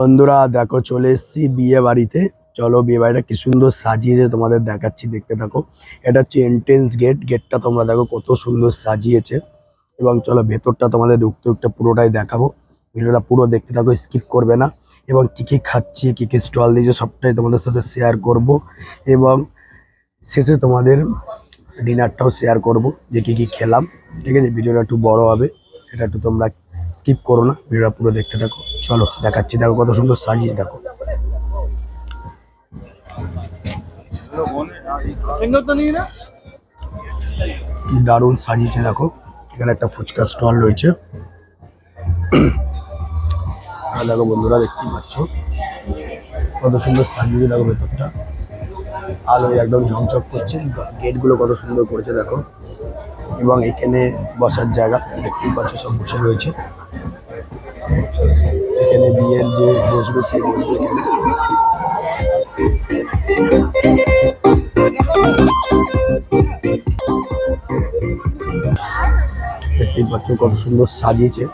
বন্ধুরা, দেখো চলে এসেছি বিয়ে বাড়িতে। চলো বিয়ে বাড়িটা কি সুন্দর সাজিয়েছে, তোমাদের দেখাচ্ছি, দেখতে থাকো। এটা হচ্ছে এন্ট্রেন্স গেট গেটটা তোমরা দেখো কত সুন্দর সাজিয়েছে। এবং চলো ভেতরটা তোমাদের ঢুকতে ঢুকতে পুরোটাই দেখাবো। ভিডিওটা পুরো দেখতে থাকো স্কিপ করবে না। এবং কী কী খাচ্ছি, কী কী স্টল দিয়েছে, সবটাই তোমাদের সাথে শেয়ার করব। এবং শেষে তোমাদের ডিনারটাও শেয়ার করব, যে কী কী খেলাম। ঠিক আছে, ভিডিওটা একটু বড় হবে, সেটা একটু তোমরা স্কিপ করো না, ভিডিওটা পুরো দেখতে থাকো। চলো, দেখাচ্ছি, দেখো কত সুন্দর সাজিয়ে, দেখো। দারুণ সাজিয়েছে, দেখো। এখানে একটা ফুচকা স্টল রয়েছে। দেখো বন্ধুরা দেখতে পাচ্ছ। কত সুন্দর সাজিয়ে দেখো ভেতরটা। আলোয় একদম ঝকঝক করছে গেটগুলো কত সুন্দর করেছে, দেখো। এবং এখানে বসার জায়গা, দেখতেই পাচ্ছ, সব বসে রয়েছে। বসবে সেই বসবে এখানে দেখতেই পাচ্ছ কত সুন্দর সাজিয়েছে।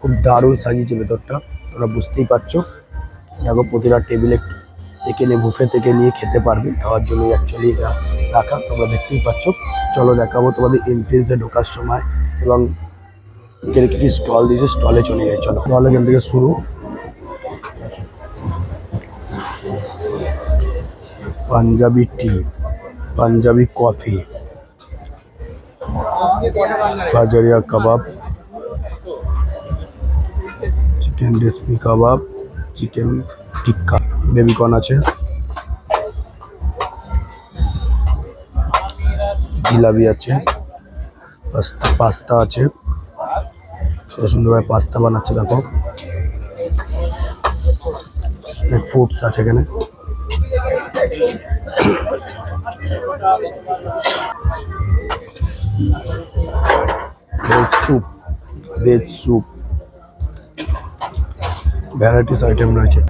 খুব দারুণ সাজিয়েছে ভেতরটা, তোমরা বুঝতেই পারছ। দেখো প্রতিটা টেবিলে এখানে বুফে থেকে নিয়ে খেতে পারবে, খাওয়ার জন্য অ্যাকচুয়ালি এটা রাখা, তোমরা দেখতেই পাচ্ছ। চলো দেখাবো তোমাদের এন্ট্রেন্সে ঢোকার সময় এবং এখানে কি স্টল দিয়েছে স্টলে চলে যায় চলো। স্টল এখান থেকে শুরু। পাঞ্জাবি টি, পাঞ্জাবি কফি বাজারিয়া kebab, chicken recipe kebab, chicken tikka. Baby corn আছে। জিলাপি আছে। পাস্তা পাস্তা আছে। সুন্দরভাবে পাস্তা বানাচ্ছে দেখো। ফুডস আছে এখানে। Veg soup veg soup varieties item রয়েছে।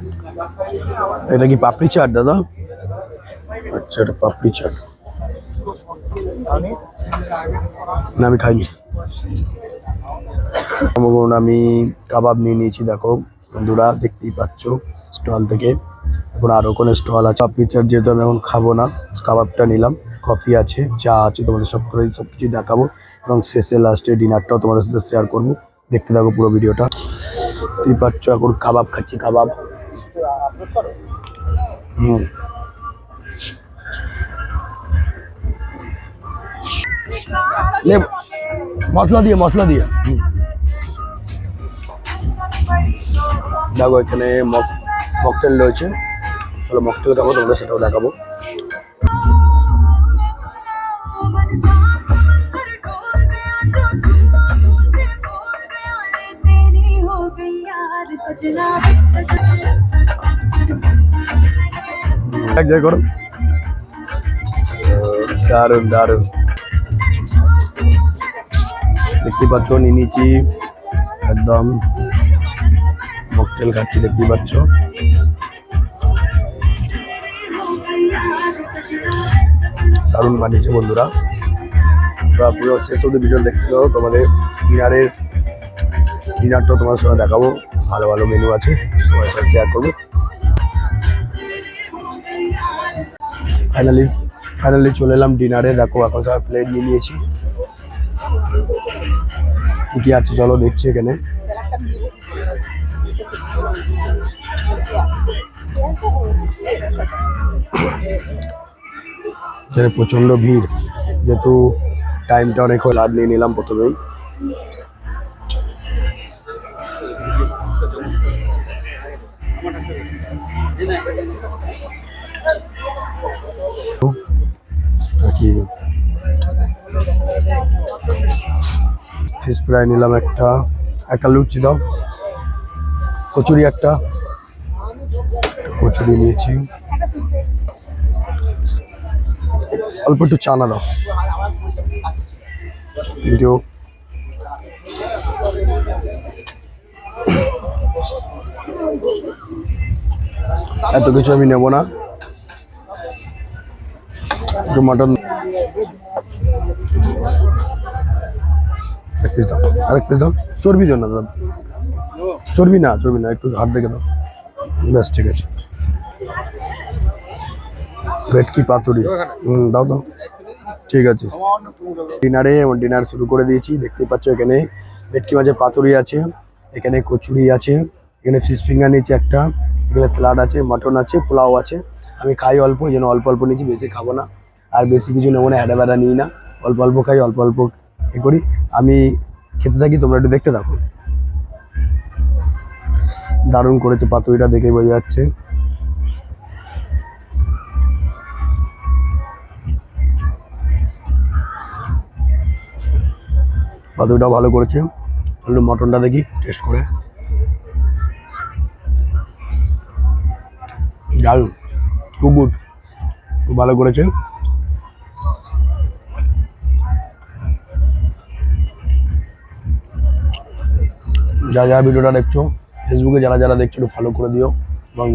এটা কি পাপড়ি চাট, দাদা? আচ্ছা এটা পাপড়ি চাট। না, আমি খাইনি। আমি কাবাব নিয়ে নিয়েছি, দেখো। বন্ধুরা, দেখতেই পাচ্ছ, স্টল থেকে। এখন আরও কোনো স্টল আছে। চাট যেহেতু আমি এখন খাব না, কাবাবটা নিলাম কফি আছে, চা আছে, তোমাদের সব করে সব কিছু দেখাবো। এবং শেষে লাস্টে ডিনারটাও তোমাদের সাথে শেয়ার করব। দেখতে থাকো পুরো ভিডিওটা। তুই পাচ্ছ এখন? কাবাব খাচ্ছি, কাবাব। হুম। মশলা দিয়ে মশলা দিয়ে। দেখো এখানে মক মকটেল রয়েছে। চলো মকটেল খাব তোমাদের সেটাও দেখাবো। এক জায়গায় করো। দেখতে পাচ্ছ নিচি একদম মকটেল খাচ্ছি দেখতে পাচ্ছ। দারুণ বানিয়েছে বন্ধুরা। তোমরা পুরো শেষ অব্দি ভিডিও দেখতে পাবো তোমাদের ডিনারের ডিনারটাও তোমার সঙ্গে দেখাবো। ভালো ভালো মেনু আছে সবার সাথে শেয়ার করব। ফাইনালি ফাইনালি চলে এলাম ডিনারে। দেখো এখন সব প্লেট নিয়ে নিয়েছি। কি কি আছে চলো দেখছি এখানে। এখানে প্রচণ্ড ভিড়। যেহেতু টাইমটা অনেক হল আর নিয়ে নিলাম প্রথমেই। ফিশ ফ্রাই নিলাম একটা। একটা লুচি দাও। কচুরি একটা কচুরি নিয়েছি। অল্প একটু চানা দাও। থ্যাংক এত কিছু আমি নেব না। একটু মাটন এক পিস দাও। আরেক পিস দাও। চর্বি দিও না দাদা। চর্বি না চর্বি না, একটু হাত দেখে দাও। বেশ ঠিক আছে। ভেটকি পাতুরি। হুম, দাও দাও ঠিক আছে। ডিনারে এবং ডিনার শুরু করে দিয়েছি। দেখতে পাচ্ছ এখানে ভেটকি মাছের পাতুরি আছে, এখানে কচুরি আছে, এখানে ফিশ ফিঙ্গার নিয়েছি একটা, এখানে স্যালাড আছে মাটন আছে, পোলাও আছে। আমি খাই অল্প, এই জন্য অল্প অল্প নিয়েছি, বেশি খাব না। আর বেশি কিছু নেব না অ্যাডা ব্যাডা নিই না। অল্প অল্প খাই, অল্প অল্প এ করি। আমি খেতে থাকি, তোমরা একটু দেখতে থাকো। দারুণ করেছে পাতুরিটা, দেখে বোঝা যাচ্ছে। পাতুরিটাও ভালো করেছে। চলো মটনটা দেখি টেস্ট করে। যাই খুব গুড খুব ভালো করেছে। যারা যারা ভিডিওটা দেখছ ফেসবুকে যারা যারা দেখছ, একটু ফলো করে দিও এবং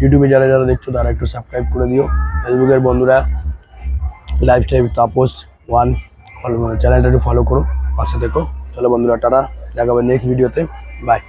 ইউটিউবে যারা যারা দেখছ, তারা একটু সাবস্ক্রাইব করে দিও। ফেসবুকের বন্ধুরা লাইফস্টাইল তাপস ওয়ান ফলো চ্যানেলটা একটু ফলো করো। পাশে দেখো। চলো বন্ধুরা টাটা। দেখাবে নেক্সট ভিডিওতে বাই